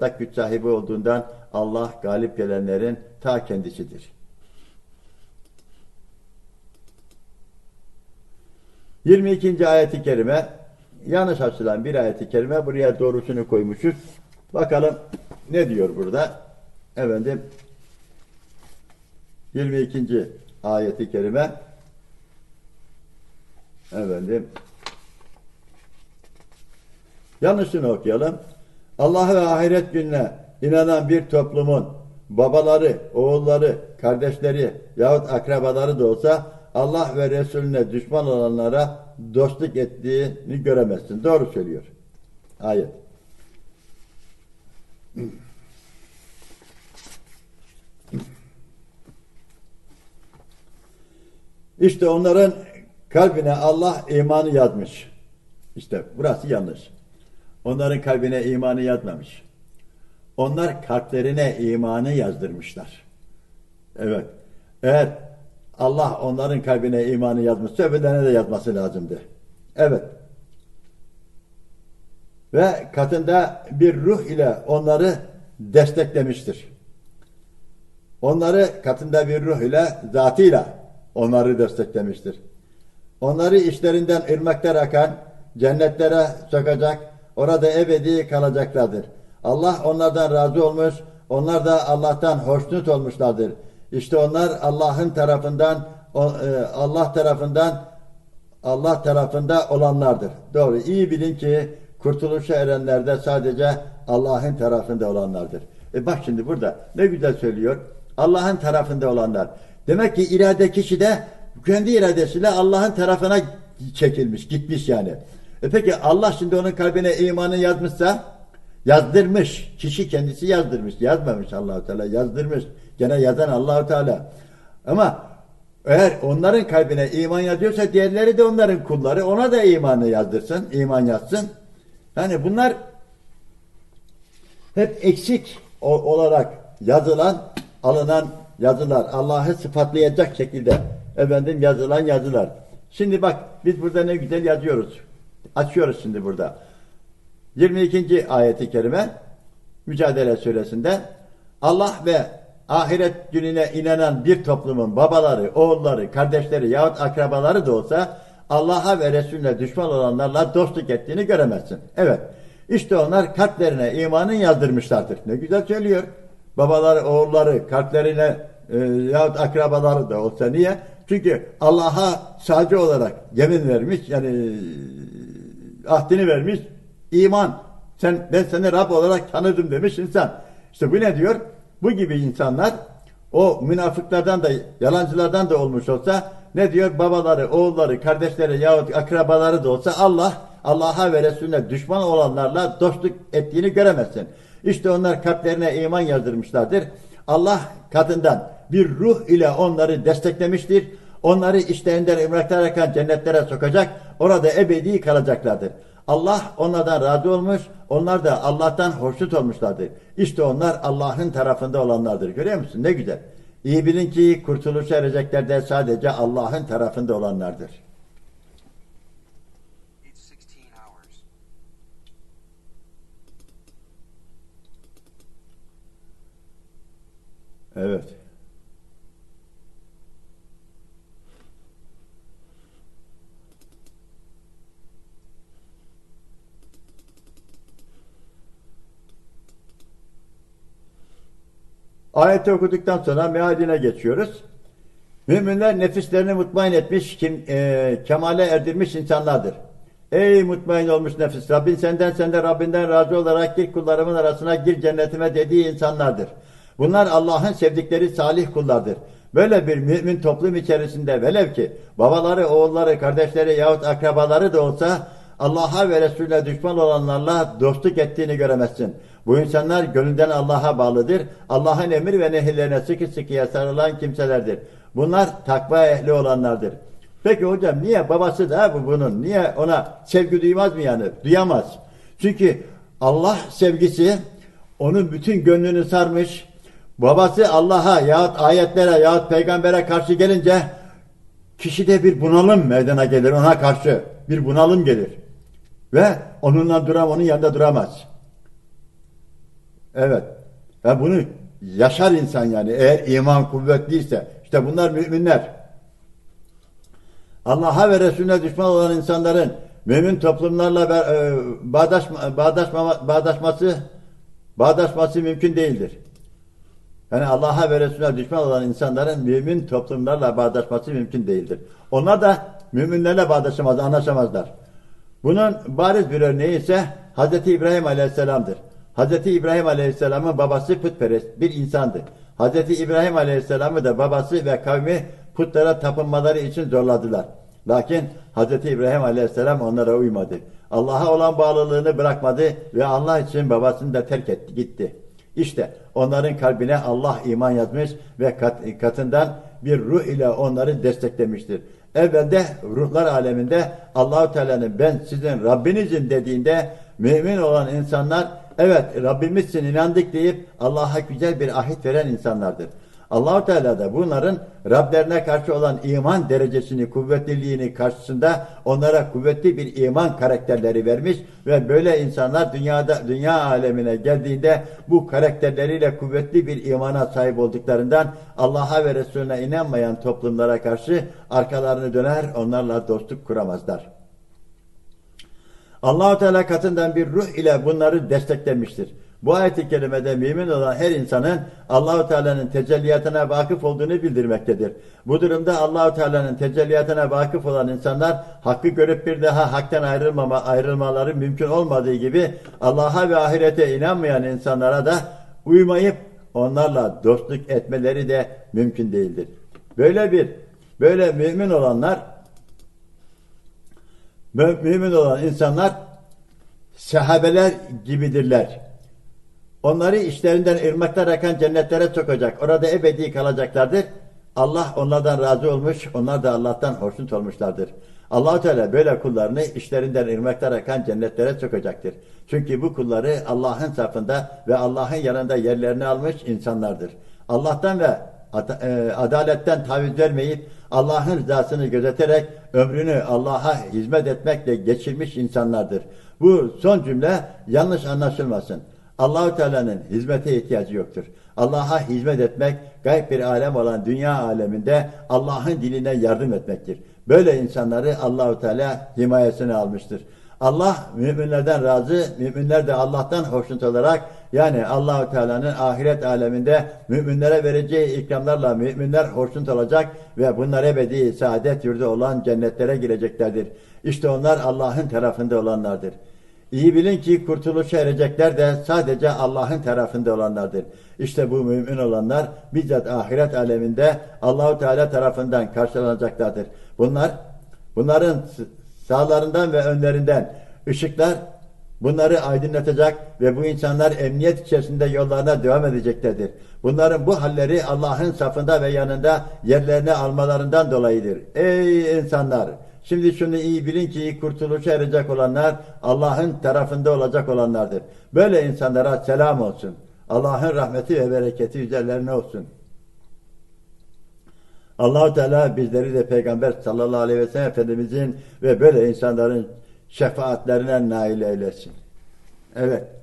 mutlak güç sahibi olduğundan Allah galip gelenlerin ta kendisidir. 22. ayeti kerime yanlış açılan bir ayeti kerime buraya doğrusunu koymuşuz. Bakalım ne diyor burada? Efendim 22. ayeti kerime efendim yanlışını okuyalım. Allah ve ahiret gününe inanan bir toplumun babaları, oğulları, kardeşleri yahut akrabaları da olsa Allah ve Resulüne düşman olanlara dostluk ettiğini göremezsin. Doğru söylüyor. Ayet. İşte onların kalbine Allah imanı yazmış. İşte burası yanlış. Onların kalbine imanı yazmamış. Onlar kalplerine imanı yazdırmışlar. Evet. Eğer Allah onların kalbine imanı yazmışsa öbürlerine de yazması lazımdı. Evet. Ve katında bir ruh ile onları desteklemiştir. Onları katında bir ruh ile zatıyla onları desteklemiştir. Onları işlerinden ırmaklar akan cennetlere sokacak, orada ebedi kalacaklardır. Allah onlardan razı olmuş, onlar da Allah'tan hoşnut olmuşlardır. İşte onlar Allah'ın tarafından e, Allah tarafından Allah tarafında olanlardır. Doğru. İyi bilin ki kurtuluşa erenler de sadece Allah'ın tarafında olanlardır. E bak şimdi burada ne güzel söylüyor. Allah'ın tarafında olanlar. Demek ki irade kişi de kendi iradesiyle Allah'ın tarafına çekilmiş, gitmiş yani. E peki Allah şimdi onun kalbine imanı yazmışsa yazdırmış. Kişi kendisi yazdırmış. Yazmamış Allahu Teala yazdırmış. Gene yazan Allahu Teala. Ama eğer onların kalbine iman yazıyorsa diğerleri de onların kulları ona da imanı yazdırsın, iman yazsın. Yani bunlar hep eksik olarak yazılan, alınan yazılar. Allah'ı sıfatlayacak şekilde efendim yazılan yazılar. Şimdi bak biz burada ne güzel yazıyoruz. Açıyoruz şimdi burada. 22. ayeti kerime Mücadele suresinde Allah ve ahiret gününe inanan bir toplumun babaları, oğulları, kardeşleri yahut akrabaları da olsa Allah'a ve Resulüne düşman olanlarla dostluk ettiğini göremezsin. Evet. İşte onlar kalplerine imanın yazdırmışlardır. Ne güzel söylüyor. Babaları, oğulları, kalplerine e, yahut akrabaları da olsa niye? Çünkü Allah'a sadece olarak yemin vermiş yani ahdini vermiş iman. Sen ben seni Rab olarak tanıdım demiş insan. İşte bu ne diyor? Bu gibi insanlar o münafıklardan da yalancılardan da olmuş olsa ne diyor? Babaları, oğulları, kardeşleri yahut akrabaları da olsa Allah Allah'a ve Resulüne düşman olanlarla dostluk ettiğini göremezsin. İşte onlar kalplerine iman yazdırmışlardır. Allah katından bir ruh ile onları desteklemiştir. Onları işlerinden ımraklar akan cennetlere sokacak. Orada ebedi kalacaklardır. Allah onlardan razı olmuş. Onlar da Allah'tan hoşnut olmuşlardır. İşte onlar Allah'ın tarafında olanlardır. Görüyor musun? Ne güzel. İyi bilin ki kurtuluşa erecekler de sadece Allah'ın tarafında olanlardır. It's 16 hours. Evet. Ayeti okuduktan sonra mealine geçiyoruz. Müminler nefislerini mutmain etmiş, kim, e, kemale erdirmiş insanlardır. Ey mutmain olmuş nefis! Rabbin senden, sen de Rabbinden razı olarak gir kullarımın arasına gir cennetime dediği insanlardır. Bunlar Allah'ın sevdikleri salih kullardır. Böyle bir mümin toplum içerisinde velev ki babaları, oğulları, kardeşleri yahut akrabaları da olsa Allah'a ve Resulüne düşman olanlarla dostluk ettiğini göremezsin. Bu insanlar gönülden Allah'a bağlıdır. Allah'ın emir ve nehirlerine sıkı sıkıya sarılan kimselerdir. Bunlar takva ehli olanlardır. Peki hocam niye babası da bu bunun? Niye ona sevgi duymaz mı yani? Duyamaz. Çünkü Allah sevgisi onun bütün gönlünü sarmış. Babası Allah'a yahut ayetlere yahut peygambere karşı gelince kişide bir bunalım meydana gelir ona karşı. Bir bunalım gelir. Ve onunla duram, onun yanında duramaz. Evet. Ve bunu yaşar insan yani eğer iman kuvvetliyse. İşte bunlar müminler. Allah'a ve Resulüne düşman olan insanların mümin toplumlarla e, bağdaşma, bağdaşma, bağdaşması bağdaşması mümkün değildir. Yani Allah'a ve Resulüne düşman olan insanların mümin toplumlarla bağdaşması mümkün değildir. Onlar da müminlerle bağdaşamaz, anlaşamazlar. Bunun bariz bir örneği ise Hz. İbrahim Aleyhisselam'dır. Hz. İbrahim Aleyhisselam'ın babası putperest bir insandı. Hz. İbrahim Aleyhisselam'ı da babası ve kavmi putlara tapınmaları için zorladılar. Lakin Hz. İbrahim Aleyhisselam onlara uymadı. Allah'a olan bağlılığını bırakmadı ve Allah için babasını da terk etti, gitti. İşte onların kalbine Allah iman yazmış ve kat- katından bir ruh ile onları desteklemiştir. Evvelde ruhlar aleminde Allahu Teala'nın ben sizin Rabbinizim dediğinde mümin olan insanlar evet Rabbimizsin inandık deyip Allah'a güzel bir ahit veren insanlardır. Allahu Teala da bunların Rablerine karşı olan iman derecesini, kuvvetliliğini karşısında onlara kuvvetli bir iman karakterleri vermiş ve böyle insanlar dünyada dünya alemine geldiğinde bu karakterleriyle kuvvetli bir imana sahip olduklarından Allah'a ve Resulüne inanmayan toplumlara karşı arkalarını döner, onlarla dostluk kuramazlar. Allahu Teala katından bir ruh ile bunları desteklemiştir. Bu ayet-i kerimede mümin olan her insanın Allahu Teala'nın tecelliyatına vakıf olduğunu bildirmektedir. Bu durumda Allahu Teala'nın tecelliyatına vakıf olan insanlar hakkı görüp bir daha haktan ayrılmama ayrılmaları mümkün olmadığı gibi Allah'a ve ahirete inanmayan insanlara da uymayıp onlarla dostluk etmeleri de mümkün değildir. Böyle bir böyle mümin olanlar Mü- mümin olan insanlar sahabeler gibidirler. Onları işlerinden ırmaklar akan cennetlere sokacak. Orada ebedi kalacaklardır. Allah onlardan razı olmuş, onlar da Allah'tan hoşnut olmuşlardır. allah Teala böyle kullarını işlerinden ırmaklar akan cennetlere sokacaktır. Çünkü bu kulları Allah'ın safında ve Allah'ın yanında yerlerini almış insanlardır. Allah'tan ve e, adaletten taviz vermeyip Allah'ın rızasını gözeterek ömrünü Allah'a hizmet etmekle geçirmiş insanlardır. Bu son cümle yanlış anlaşılmasın. Allahu Teala'nın hizmete ihtiyacı yoktur. Allah'a hizmet etmek gayb bir alem olan dünya aleminde Allah'ın diline yardım etmektir. Böyle insanları Allahu Teala himayesine almıştır. Allah müminlerden razı, müminler de Allah'tan hoşnut olarak yani Allahu Teala'nın ahiret aleminde müminlere vereceği ikramlarla müminler hoşnut olacak ve bunlar ebedi saadet yurdu olan cennetlere gireceklerdir. İşte onlar Allah'ın tarafında olanlardır. İyi bilin ki kurtuluşa erecekler de sadece Allah'ın tarafında olanlardır. İşte bu mümin olanlar bizzat ahiret aleminde Allahu Teala tarafından karşılanacaklardır. Bunlar bunların sağlarından ve önlerinden ışıklar bunları aydınlatacak ve bu insanlar emniyet içerisinde yollarına devam edeceklerdir. Bunların bu halleri Allah'ın safında ve yanında yerlerini almalarından dolayıdır. Ey insanlar! Şimdi şunu iyi bilin ki kurtuluşa erecek olanlar Allah'ın tarafında olacak olanlardır. Böyle insanlara selam olsun. Allah'ın rahmeti ve bereketi üzerlerine olsun. Allahu Teala bizleri de Peygamber sallallahu aleyhi ve sellem Efendimizin ve böyle insanların şefaatlerine nail eylesin. Evet.